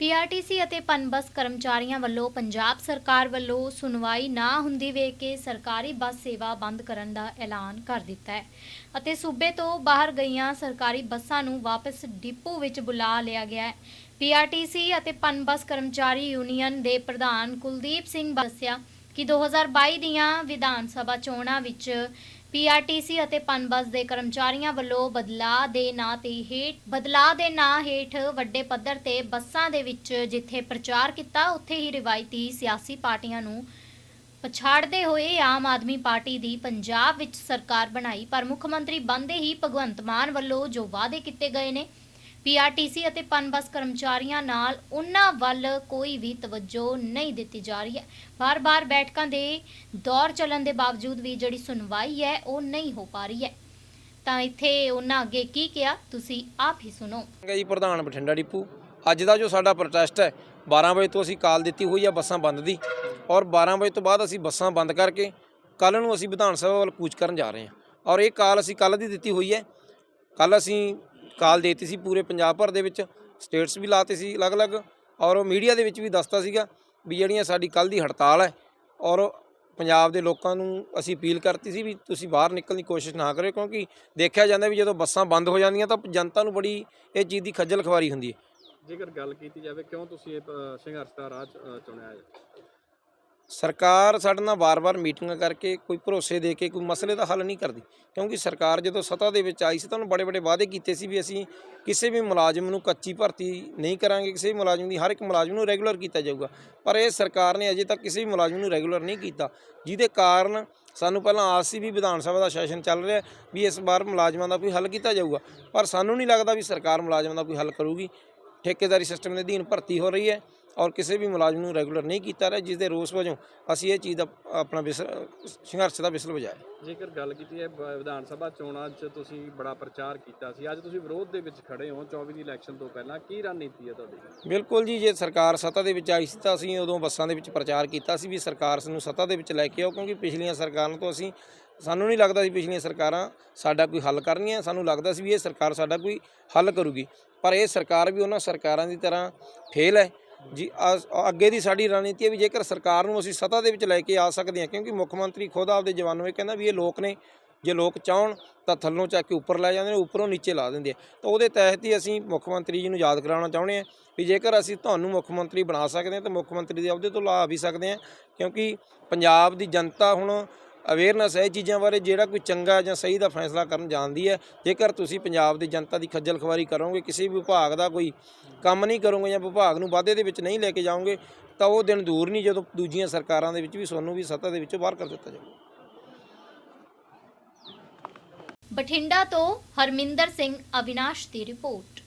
PRTC ਅਤੇ ਪਨਬਸ ਕਰਮਚਾਰੀਆਂ ਵੱਲੋਂ ਪੰਜਾਬ ਸਰਕਾਰ ਵੱਲੋਂ ਸੁਣਵਾਈ ਨਾ ਹੁੰਦੀ ਵੇਖ ਕੇ ਸਰਕਾਰੀ ਬੱਸ ਸੇਵਾ ਬੰਦ ਕਰਨ ਦਾ ਐਲਾਨ ਕਰ ਦਿੱਤਾ ਹੈ। ਅਤੇ ਸੂਬੇ ਤੋਂ ਬਾਹਰ ਗਈਆਂ ਸਰਕਾਰੀ ਬੱਸਾਂ ਨੂੰ ਵਾਪਸ ਡਿਪੂ ਵਿੱਚ ਬੁਲਾ ਲਿਆ ਗਿਆ ਹੈ। ਪੀਆਰਟੀਸੀ ਅਤੇ ਪਨਬਸ ਕਰਮਚਾਰੀ ਯੂਨੀਅਨ ਦੇ ਪ੍ਰਧਾਨ ਕੁਲਦੀਪ ਸਿੰਘ ਦੱਸਿਆ ਕਿ 2022 ਦੀਆਂ ਵਿਧਾਨ ਸਭਾ ਚੋਣਾਂ ਵਿੱਚ ਪੀਆਰਟੀਸੀ ਅਤੇ ਪਨਬਸ ਦੇ ਕਰਮਚਾਰੀਆਂ ਵੱਲੋਂ ਬਦਲਾਅ ਦੇ ਨਾਂ ਤੇ ਹੇਠ ਬਦਲਾਅ ਦੇ ਨਾਂ ਹੇਠ ਵੱਡੇ ਪੱਧਰ ਤੇ ਬੱਸਾਂ ਦੇ ਵਿੱਚ ਜਿੱਥੇ ਪ੍ਰਚਾਰ ਕੀਤਾ, ਉੱਥੇ ਹੀ ਰਿਵਾਇਤੀ ਸਿਆਸੀ ਪਾਰਟੀਆਂ ਨੂੰ ਪਛਾੜਦੇ ਹੋਏ ਆਮ ਆਦਮੀ ਪਾਰਟੀ ਦੀ ਪੰਜਾਬ ਵਿੱਚ ਸਰਕਾਰ ਬਣਾਈ, ਪਰ ਮੁੱਖ ਮੰਤਰੀ ਬੰਦੇ ਹੀ ਭਗਵੰਤ ਮਾਨ ਵੱਲੋਂ ਜੋ ਵਾਅਦੇ ਕੀਤੇ ਗਏ ਨੇ ਪੀਆਰਟੀਸੀ ਅਤੇ ਪਨਬਸ ਕਰਮਚਾਰੀਆਂ ਨਾਲ ਉਹਨਾਂ ਵੱਲ ਕੋਈ ਵੀ ਤਵੱਜੋ ਨਹੀਂ ਦਿੱਤੀ ਜਾ ਰਹੀ ਹੈ। ਬਾਰ-ਬਾਰ ਬੈਠਕਾਂ ਦੇ ਦੌਰ ਚੱਲਣ ਦੇ ਬਾਵਜੂਦ ਵੀ ਜਿਹੜੀ ਸੁਣਵਾਈ ਹੈ, ਉਹ ਨਹੀਂ ਹੋ ਪਾ ਰਹੀ ਹੈ। ਤਾਂ ਇੱਥੇ ਉਹਨਾਂ ਅੱਗੇ ਕੀ ਕਿਹਾ, ਤੁਸੀਂ ਆਪ ਹੀ ਸੁਣੋ। ਹੈ ਜੀ ਪ੍ਰਧਾਨ ਬਠਿੰਡਾ ਡਿਪੂ। ਅੱਜ ਦਾ ਜੋ ਸਾਡਾ ਪ੍ਰੋਟੈਸਟ ਹੈ 12 ਵਜੇ ਤੋਂ ਅਸੀਂ ਕਾਲ ਦਿੱਤੀ ਹੋਈ ਹੈ ਬੱਸਾਂ ਬੰਦ ਦੀ ਔਰ 12 ਵਜੇ ਤੋਂ ਬਾਅਦ ਅਸੀਂ ਬੱਸਾਂ ਬੰਦ ਕਰਕੇ ਕੱਲ ਨੂੰ ਅਸੀਂ ਵਿਧਾਨ ਸਭਾ ਵੱਲ ਕੂਚ ਕਰਨ ਜਾ ਰਹੇ ਹਾਂ। ਔਰ ਇਹ ਕਾਲ ਅਸੀਂ ਕੱਲ ਦੀ ਦਿੱਤੀ ਹੋਈ ਹੈ। ਕੱਲ ਅਸੀਂ ਕਾਲ ਦੇਤੀ ਸੀ ਪੂਰੇ ਪੰਜਾਬ ਭਰ ਦੇ ਵਿੱਚ ਸਟੇਟਸ ਵੀ ਲਾਤੇ ਸੀ ਅਲੱਗ-ਅਲੱਗ, ਔਰ ਮੀਡੀਆ ਦੇ ਵਿੱਚ ਵੀ ਦੱਸਤਾ ਸੀਗਾ ਵੀ ਜਿਹੜੀਆਂ ਸਾਡੀ ਕੱਲ ਦੀ ਹੜਤਾਲ ਹੈ, ਔਰ ਪੰਜਾਬ ਦੇ ਲੋਕਾਂ ਨੂੰ ਅਸੀਂ ਅਪੀਲ ਕਰਤੀ ਸੀ ਵੀ ਤੁਸੀਂ ਬਾਹਰ ਨਿਕਲਣ ਦੀ ਕੋਸ਼ਿਸ਼ ਨਾ ਕਰਿਓ, ਕਿਉਂਕਿ ਦੇਖਿਆ ਜਾਂਦਾ ਵੀ ਜਦੋਂ ਬੱਸਾਂ ਬੰਦ ਹੋ ਜਾਂਦੀਆਂ ਤਾਂ ਜਨਤਾ ਨੂੰ ਬੜੀ ਇਹ ਚੀਜ਼ ਦੀ ਖੱਜਲ ਖਵਾਰੀ ਹੁੰਦੀ ਹੈ। ਜੇਕਰ ਗੱਲ ਕੀਤੀ ਜਾਵੇ, ਕਿਉਂ ਤੁਸੀਂ ਇਹ ਸੰਘਰਸ਼ ਦਾ ਰਾਹ ਚੁਣਿਆ ਹੈ? ਸਰਕਾਰ ਸਾਡੇ ਨਾਲ ਵਾਰ-ਵਾਰ ਮੀਟਿੰਗਾਂ ਕਰਕੇ ਕੋਈ ਭਰੋਸੇ ਦੇ ਕੇ, ਕੋਈ ਮਸਲੇ ਦਾ ਹੱਲ ਨਹੀਂ ਕਰਦੀ। ਕਿਉਂਕਿ ਸਰਕਾਰ ਜਦੋਂ ਸੱਤਾ ਦੇ ਵਿੱਚ ਆਈ ਸੀ ਤਾਂ ਉਹਨੂੰ ਬੜੇ-ਬੜੇ ਵਾਅਦੇ ਕੀਤੇ ਸੀ ਵੀ ਅਸੀਂ ਕਿਸੇ ਵੀ ਮੁਲਾਜ਼ਮ ਨੂੰ ਕੱਚੀ ਭਰਤੀ ਨਹੀਂ ਕਰਾਂਗੇ, ਕਿਸੇ ਵੀ ਮੁਲਾਜ਼ਮ ਦੀ ਹਰ ਇੱਕ ਮੁਲਾਜ਼ਮ ਨੂੰ ਰੈਗੂਲਰ ਕੀਤਾ ਜਾਊਗਾ। ਪਰ ਇਹ ਸਰਕਾਰ ਨੇ ਅਜੇ ਤੱਕ ਕਿਸੇ ਵੀ ਮੁਲਾਜ਼ਮ ਨੂੰ ਰੈਗੂਲਰ ਨਹੀਂ ਕੀਤਾ, ਜਿਹਦੇ ਕਾਰਨ ਸਾਨੂੰ ਪਹਿਲਾਂ ਆਸ ਸੀ ਵੀ ਵਿਧਾਨ ਸਭਾ ਦਾ ਸੈਸ਼ਨ ਚੱਲ ਰਿਹਾ, ਵੀ ਇਸ ਵਾਰ ਮੁਲਾਜ਼ਮਾਂ ਦਾ ਕੋਈ ਹੱਲ ਕੀਤਾ ਜਾਊਗਾ। ਪਰ ਸਾਨੂੰ ਨਹੀਂ ਲੱਗਦਾ ਵੀ ਸਰਕਾਰ ਮੁਲਾਜ਼ਮਾਂ ਦਾ ਕੋਈ ਹੱਲ ਕਰੂਗੀ। ਠੇਕੇਦਾਰੀ ਸਿਸਟਮ ਦੇ ਅਧੀਨ ਭਰਤੀ ਹੋ ਰਹੀ ਹੈ। ਔਰ ਕਿਸੇ ਵੀ ਮੁਲਾਜ਼ਮ ਨੂੰ ਰੈਗੂਲਰ ਨਹੀਂ ਕੀਤਾ ਰਿਹਾ ਜਿਸ ਦੇ ਰੋਸ ਵਜੋਂ ਅਸੀਂ ਇਹ ਚੀਜ਼ ਦਾ ਆਪਣਾ ਵਿਸ ਸੰਘਰਸ਼ ਦਾ ਵਿਸਲ ਵਜਾਇਆ। ਜੇਕਰ ਗੱਲ ਕੀਤੀ ਹੈ ਵਿਧਾਨ ਸਭਾ ਚੋਣਾਂ 'ਚ ਤੁਸੀਂ ਬੜਾ ਪ੍ਰਚਾਰ ਕੀਤਾ ਸੀ ਅੱਜ ਤੁਸੀਂ ਵਿਰੋਧ ਦੇ ਵਿੱਚ ਖੜੇ ਹੋ 24 ਦੀ ਇਲੈਕਸ਼ਨ ਤੋਂ ਪਹਿਲਾਂ ਕੀ ਰਣਨੀਤੀ ਹੈ ਤੁਹਾਡੀ? ਬਿਲਕੁਲ ਜੀ ਜੇ ਸਰਕਾਰ ਸੱਤਾ ਦੇ ਵਿੱਚ ਆਈ ਸੀ ਤਾਂ ਅਸੀਂ ਉਦੋਂ ਬੱਸਾਂ ਦੇ ਵਿੱਚ ਪ੍ਰਚਾਰ ਕੀਤਾ ਸੀ ਵੀ ਸਰਕਾਰ ਨੂੰ ਸੱਤਾ ਦੇ ਵਿੱਚ ਲੈ ਕੇ ਆਓ ਕਿਉਂਕਿ ਪਿਛਲੀਆਂ ਸਰਕਾਰਾਂ ਤੋਂ ਅਸੀਂ ਸਾਨੂੰ ਨਹੀਂ ਲੱਗਦਾ ਸੀ ਪਿਛਲੀਆਂ ਸਰਕਾਰਾਂ ਸਾਡਾ ਕੋਈ ਹੱਲ ਕਰਨਗੀਆਂ ਸਾਨੂੰ ਲੱਗਦਾ ਸੀ ਵੀ ਇਹ ਸਰਕਾਰ ਸਾਡਾ ਕੋਈ ਹੱਲ ਕਰੂਗੀ। ਪਰ ਇਹ ਸਰਕਾਰ ਵੀ ਉਹਨਾਂ ਸਰਕਾਰਾਂ ਦੀ ਤਰ੍ਹਾਂ ਫੇਲ ਹੈ ਜੀ ਅੱਗੇ ਦੀ ਸਾਡੀ ਰਣਨੀਤੀ ਹੈ ਵੀ ਜੇਕਰ ਸਰਕਾਰ ਨੂੰ ਅਸੀਂ ਸੱਤਾ ਦੇ ਵਿੱਚ ਲੈ ਕੇ ਆ ਸਕਦੇ ਹਾਂ, ਕਿਉਂਕਿ ਮੁੱਖ ਮੰਤਰੀ ਖੁਦ ਆਪਦੇ ਜਵਾਨੋਂ ਇਹ ਕਹਿੰਦਾ ਵੀ ਇਹ ਲੋਕ ਨੇ, ਜੇ ਲੋਕ ਚਾਹਣ ਤਾਂ ਥੱਲੋਂ ਚੱਕ ਕੇ ਉੱਪਰ ਲੈ ਜਾਂਦੇ ਨੇ, ਉੱਪਰੋਂ ਨੀਚੇ ਲਾ ਦਿੰਦੇ ਆ। ਤਾਂ ਉਹਦੇ ਤਹਿਤ ਹੀ ਅਸੀਂ ਮੁੱਖ ਮੰਤਰੀ ਜੀ ਨੂੰ ਯਾਦ ਕਰਾਉਣਾ ਚਾਹੁੰਦੇ ਹਾਂ ਵੀ ਜੇਕਰ ਅਸੀਂ ਤੁਹਾਨੂੰ ਮੁੱਖ ਮੰਤਰੀ ਬਣਾ ਸਕਦੇ ਹਾਂ, ਤਾਂ ਮੁੱਖ ਮੰਤਰੀ ਦੇ ਅਹੁਦੇ ਤੋਂ ਲਾ ਵੀ ਸਕਦੇ ਹਾਂ, ਕਿਉਂਕਿ ਪੰਜਾਬ ਦੀ ਜਨਤਾ ਹੁਣ ਅਵੇਅਰਨੈਸ ਹੈ ਇਹ ਚੀਜ਼ਾਂ ਬਾਰੇ, ਜਿਹੜਾ ਕੋਈ ਚੰਗਾ ਜਾਂ ਸਹੀ ਦਾ ਫੈਸਲਾ ਕਰਨ ਜਾਣਦੀ ਹੈ। ਜੇਕਰ ਤੁਸੀਂ ਪੰਜਾਬ ਦੀ ਜਨਤਾ ਦੀ ਖੱਜਲ ਖਵਾਰੀ ਕਰੋਗੇ, ਕਿਸੇ ਵੀ ਵਿਭਾਗ ਦਾ ਕੋਈ ਕੰਮ ਨਹੀਂ ਕਰੋਗੇ ਜਾਂ ਵਿਭਾਗ ਨੂੰ ਵਾਧੇ ਦੇ ਵਿੱਚ ਨਹੀਂ ਲੈ ਕੇ ਜਾਓਗੇ, ਤਾਂ ਉਹ ਦਿਨ ਦੂਰ ਨਹੀਂ ਜਦੋਂ ਦੂਜੀਆਂ ਸਰਕਾਰਾਂ ਦੇ ਵਿੱਚ ਵੀ ਤੁਹਾਨੂੰ ਵੀ ਸੱਤਾ ਦੇ ਵਿੱਚੋਂ ਬਾਹਰ ਕਰ ਦਿੱਤਾ ਜਾਊਗਾ ਬਠਿੰਡਾ ਤੋਂ ਹਰਮਿੰਦਰ ਸਿੰਘ ਅਵਿਨਾਸ਼ ਦੀ ਰਿਪੋਰਟ।